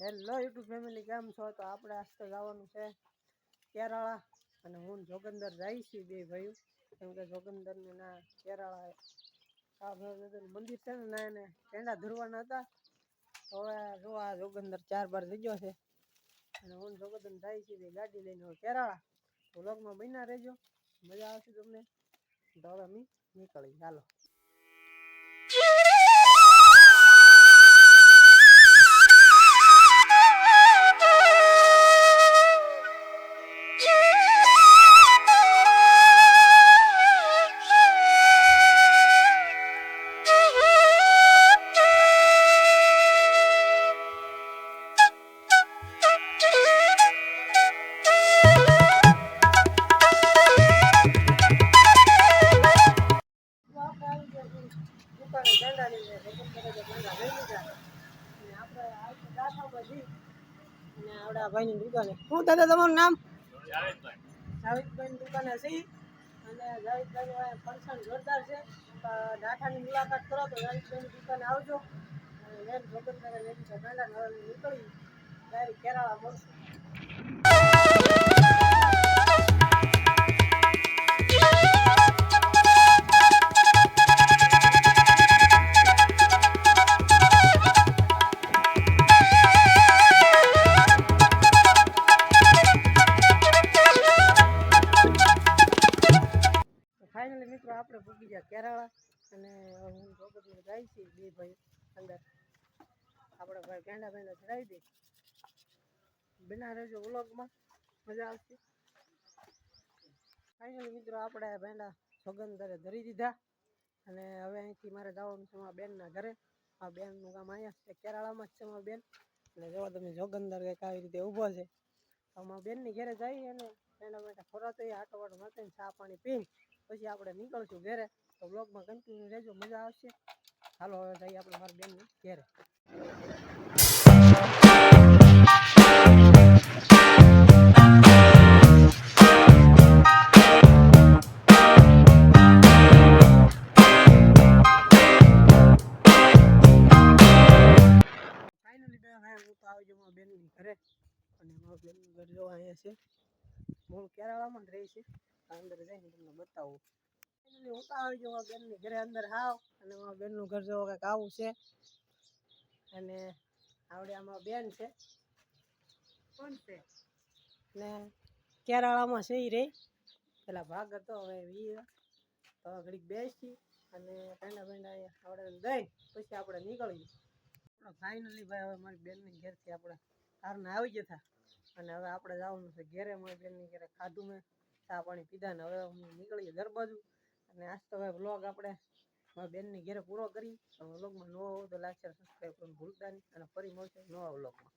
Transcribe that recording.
Hello YouTube family કેમ છો? તો આપણે આજ તો જવાનું છે કેરાળા. અને હું જોગંદર જાય છીએ બે ભાઈઓ. કેમ કે જોગંદરને ના કેરાળા મંદિર છે ને, ના એને પેંડા ધરવાના હતા. તો હવે જો આ જોગંદર ચાર બાર થઈ ગયો છે. અને હું જોગંદર જાય છીએ બે ગાડી લઈને કેરાળા. વ્લોગમાં બન્યા રહેજો. મજા આવશે તમને. તો હવે અમે નીકળી ચાલો દુકાને ગાંડા લઈ અને આપણે આ તો દાખામાં જઈ અને આવડા ભાઈની દુકાને શું દાદા તમારું નામ જાવેદભાઈની દુકાને છે અને જાવેદભાઈનું ફંક્શન જોરદાર છે ડાઠાની મુલાકાત કરો તો જાવેદભાઈની દુકાને આવજો અને મેન લીધા ગાંડા નીકળી ડાયરેક્ટ કેરાળા મળશું મિત્રો આપણે પૂગી ગયા કેરાળા અને હું જોગતમાં જાય છે બે ભાઈ અંદર. આપણે ભાઈ પેંડા ભાઈને ચડાવી દે. બના રહેજો વ્લોગમાં. મજા આવશે. ફાઇનલી મિત્રો આપણે પેંડા સોગંદરે ધરી દીધા. અને હવે અહીંથી મારે જવાનું છે મારા બેનના ઘરે. આ બેનનું કામ અહીંયા છે, કેરાળામાં જ છે મારા બેન. અને જોવા તમે જોગંદર કંઈક આવી રીતે ઊભો છે. તો મારા બેનની ઘરે જઈએ અને પેંડા માટે ખોરાતો આટો વાટો ને ચા પાણી પીને પછી આપણે નીકળશું ઘેરે તો બ્લોગમાં કન્ટિન્યુ રહેજો, મજા આવશે. હાલો, હવે જઈએ આપણે મારા બેનની ઘેરે. ઘરે. અને મારા બેન ઘર જો અહીંયા છે. મૂળ કેરાળામાં જ રહે છે. અંદર જઈને તમને બતાવું. હું તો આવી જાઉં બેનની ઘરે અંદર હાવ અને મારા બેનનું ઘર જેવો કંઈક આવું છે. અને આવડે આમાં બેન છે. કોણ છે? ને કેરાળામાં છે ઈ રે. પેલા ભાગ હતો હવે વી તો ઘડીક બેસી અને પેંડા પેંડા આવડે દઈ પછી આપણે નીકળીએ. ફાઇનલી ભાઈ હવે મારી બેનની ઘેરથી આપણે કારના આવી જતા. અને હવે આપણે જવાનું છે ઘેરે મારી બેનની ઘરે ખાધું મેં. ચા પાણી પીધા ને હવે હું નીકળીએ ઘર બાજુ. અને આજ તો હવે બ્લોગ આપણે મારી બેનની ઘેરે પૂરો કરી. વ્લોગમાં નવો હોય તો લાઈક શેર સબસ્ક્રાઈબ કરવાનું ભૂલતા નહીં. અને ફરી મળશે નવા વ્લોગમાં